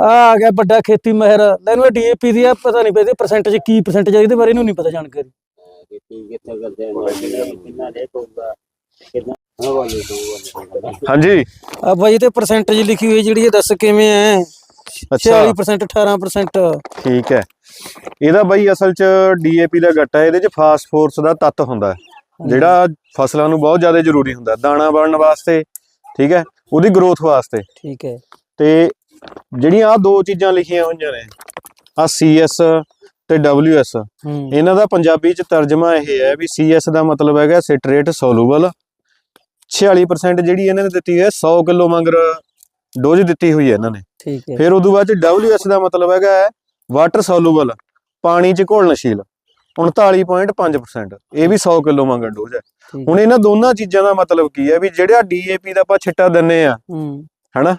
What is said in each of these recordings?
ਆ ਆ ਗਿਆ ਵੱਡਾ ਖੇਤੀ ਮਹਿਰ। ਤੈਨੂੰ ਡੀਏਪੀ ਦੀ ਆ ਪਤਾ ਨਹੀਂ ਪਈ ਪਰਸੈਂਟ ਚ ਕੀ ਪਰਸੈਂਟ ਚ ਇਹਦੇ ਬਾਰੇ ਇਹਨੂੰ ਨਹੀਂ ਪਤਾ ਜਾਣਕਾਰੀ। ਹਾਂਜੀ। ਆ ਬਾਈ ਤੇ ਪਰਸੈਂਟੇਜ ਲਿਖੀ ਹੋਈ ਜਿਹੜੀ ਇਹ ਦੱਸ ਕਿਵੇਂ ਐ? 46% 18% ਠੀਕ ਹੈ ਇਹਦਾ ਬਾਈ ਅਸਲ ਚ ਡੀਏਪੀ ਦਾ ਗੱਟਾ ਇਹਦੇ ਚ ਫਾਸਫੋਰਸ ਦਾ ਤੱਤ ਹੁੰਦਾ ਜਿਹੜਾ ਫਸਲਾਂ ਨੂੰ ਬਹੁਤ ਜ਼ਿਆਦਾ ਜ਼ਰੂਰੀ ਹੁੰਦਾ। ਦਾਣਾ ਬਣਨ ਵਾਸਤੇ ਠੀਕ ਹੈ ਉਹਦੀ ਗਰੋਥ ਵਾਸਤੇ। ਠੀਕ ਹੈ ਤੇ ਜਿਹੜੀਆਂ ਆ ਦੋ ਚੀਜ਼ਾਂ ਲਿਖੀਆਂ ਹੋਈਆਂ ਨੇ ਆ ਸੀਐਸ ਤੇ ਡਬਲਯੂਐਸ ਇਹਨਾਂ ਦਾ ਪੰਜਾਬੀ ਚ ਤਰਜਮਾ ਇਹ ਹੈ ਵੀ ਸੀਐਸ ਦਾ ਮਤਲਬ ਹੈਗਾ ਸਿਟਰੇਟ ਸੋਲੂਬਲ 46% ਜਿਹੜੀ ਇਹਨਾਂ ਨੇ ਦਿੱਤੀ ਹੈ 100 ਕਿਲੋ ਮੰਗਰ ਡੋਜ਼ ਦਿੱਤੀ ਹੋਈ ਹੈ ਇਹਨਾਂ ਨੇ। ਠੀਕ ਹੈ। ਫਿਰ ਉਦੋਂ ਬਾਅਦ ਚ WS ਦਾ ਮਤਲਬ ਹੈਗਾ ਵਾਟਰ ਸੋਲੂਬਲ ਪਾਣੀ ਚ ਘੁਲਣਸ਼ੀਲ 39.5% ਇਹ ਵੀ 100 ਕਿਲੋ ਮੰਗਣ ਡੋਜ਼ ਹੈ। ਹੁਣ ਇਹਨਾਂ ਦੋਨਾਂ ਚੀਜ਼ਾਂ ਦਾ ਮਤਲਬ ਕੀ ਹੈ ਵੀ ਜਿਹੜਾ DAP ਦਾ ਆਪਾਂ ਛਿੱਟਾ ਦਿੰਨੇ ਆ ਹਨਾ?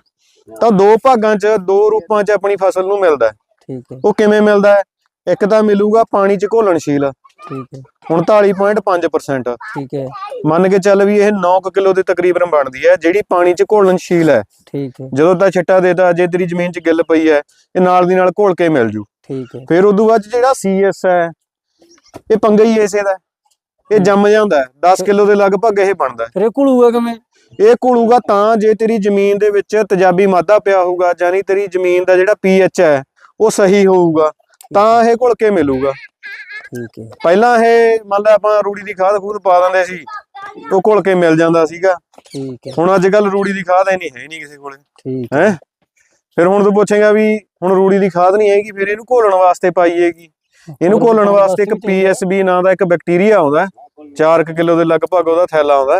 ਤਾਂ ਦੋ ਭਾਗਾਂ ਚ ਦੋ ਰੂਪਾਂ ਚ ਆਪਣੀ ਫਸਲ ਨੂੰ ਮਿਲਦਾ ਹੈ। ਠੀਕ ਹੈ। ਉਹ ਕਿਵੇਂ ਮਿਲਦਾ ਹੈ? ਇੱਕ ਤਾਂ ਮਿਲੂਗਾ ਪਾਣੀ ਚ ਘੁਲਣਸ਼ੀਲ। ਠੀਕ ਹੈ। 39.5% ਠੀਕ ਹੈ। ਮੰਨ ਕੇ ਚੱਲ ਵੀ ਇਹ 9 ਕਿਲੋ ਦੇ ਤਕਰੀਬਨ ਬਣਦੀ ਹੈ ਜਿਹੜੀ ਪਾਣੀ ਚ ਘੁਲਣਸ਼ੀਲ ਹੈ। ਠੀਕ ਹੈ। ਜਦੋਂ ਤਾਂ ਛਿੱਟਾ ਦੇਤਾ ਜੇ ਤੇਰੀ ਜ਼ਮੀਨ 'ਚ ਗਿੱਲ ਪਈ ਹੈ ਇਹ ਨਾਲ ਦੀ ਨਾਲ ਘੋਲ ਕੇ ਮਿਲ ਜੂ। ਠੀਕ ਹੈ। ਫਿਰ ਉਦੋਂ ਬਾਅਦ 'ਚ ਜਿਹੜਾ ਸੀਐਸ ਹੈ ਇਹ ਪੰਗਾ ਹੀ ਇਸੇ ਦਾ। ਇਹ ਜੰਮ ਜਾਂਦਾ ਹੈ। 10 ਕਿਲੋ ਦੇ ਲਗਭਗ ਇਹ ਬਣਦਾ। ਫਿਰ ਇਹ ਘੁਲੂਗਾ ਕਿਵੇਂ? ਇਹ ਘੁਲੂਗਾ ਤਾਂ ਜੇ ਤੇਰੀ ਜ਼ਮੀਨ ਦੇ ਵਿੱਚ ਤੇਜ਼ਾਬੀ ਮਾਦਾ ਪਿਆ ਹੋਊਗਾ ਯਾਨੀ ਤੇਰੀ ਜ਼ਮੀਨ ਦਾ ਜਿਹੜਾ ਪੀਐਚ ਹੈ ਉਹ ਸਹੀ ਹੋਊਗਾ ਤਾਂ ਇਹ ਘੁਲ ਕੇ ਮਿਲੂਗਾ। ਠੀਕ ਹੈ। ਪਹਿਲਾਂ ਇਹ ਮੰਨ ਲੈ ਆਪਾਂ ਰੂੜੀ ਦੀ ਖਾਦ ਖੂਦ ਪਾ ਦਿੰਦੇ ਸੀ ਉਹ ਘੁਲ ਕੇ ਮਿਲ ਜਾਂਦਾ ਸੀਗਾ। ਠੀਕ ਹੈ। ਹੁਣ ਅੱਜ ਕੱਲ ਰੂੜੀ ਦੀ ਖਾਦ ਐਨੀ ਹੈ ਨਹੀਂ ਕਿਸੇ ਕੋਲੇ। ਠੀਕ ਹੈ? ਫਿਰ ਹੁਣ ਤੂੰ ਪੁੱਛੇਗਾ ਵੀ ਹੁਣ ਰੂੜੀ ਦੀ ਖਾਦ ਨਹੀਂ ਹੈਗੀ ਫਿਰ ਇਹਨੂੰ ਘੋਲਣ ਵਾਸਤੇ ਪਾਈਏਗੀ ਇਹਨੂੰ ਘੋਲਣ ਵਾਸਤੇ ਇੱਕ। ਪੀਐਸਬੀ ਨਾਂ ਦਾ ਇੱਕ ਬੈਕਟੀਰੀਆ ਆਉਂਦਾ 4 ਕਿਲੋ ਦੇ ਲਗਭਗ ਉਹਦਾ ਥੈਲਾ ਆਉਂਦਾ।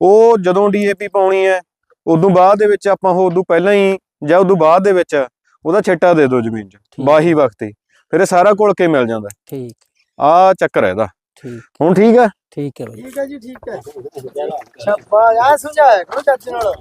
ਉਹ ਜਦੋਂ ਡੀਏਪੀ ਪਾਉਣੀ ਹੈ ਉਦੋਂ ਬਾਅਦ ਦੇ ਵਿੱਚ ਆਪਾਂ ਉਹ ਉਦੋਂ ਪਹਿਲਾਂ ਹੀ ਜਾਂ ਉਦੋਂ ਬਾਅਦ ਦੇ ਵਿੱਚ ਉਹਦਾ ਛਿੱਟਾ ਦੇ ਦਿਓ ਜ਼ਮੀਨ 'ਚ। ਬਾਹੀ ਵਕਤੀ ਫਿਰ ਇਹ ਸਾਰਾ ਘੁਲ ਕੇ ਮਿਲ ਜਾਂਦਾ। ਠੀਕ। ਆ ਚੱਕਰ ਹੈ ਇਹਦਾ। ਠੀਕ। ਹੁਣ ਠੀਕ ਹੈ? ਠੀਕ ਹੈ ਬਾਈ। ਠੀਕ ਹੈ ਜੀ ਠੀਕ ਹੈ। ਸ਼ਾਬਾਸ਼ ਆ ਸਮਝਾਇਆ ਕਰੋ ਚਾਚੇ ਨਾਲ।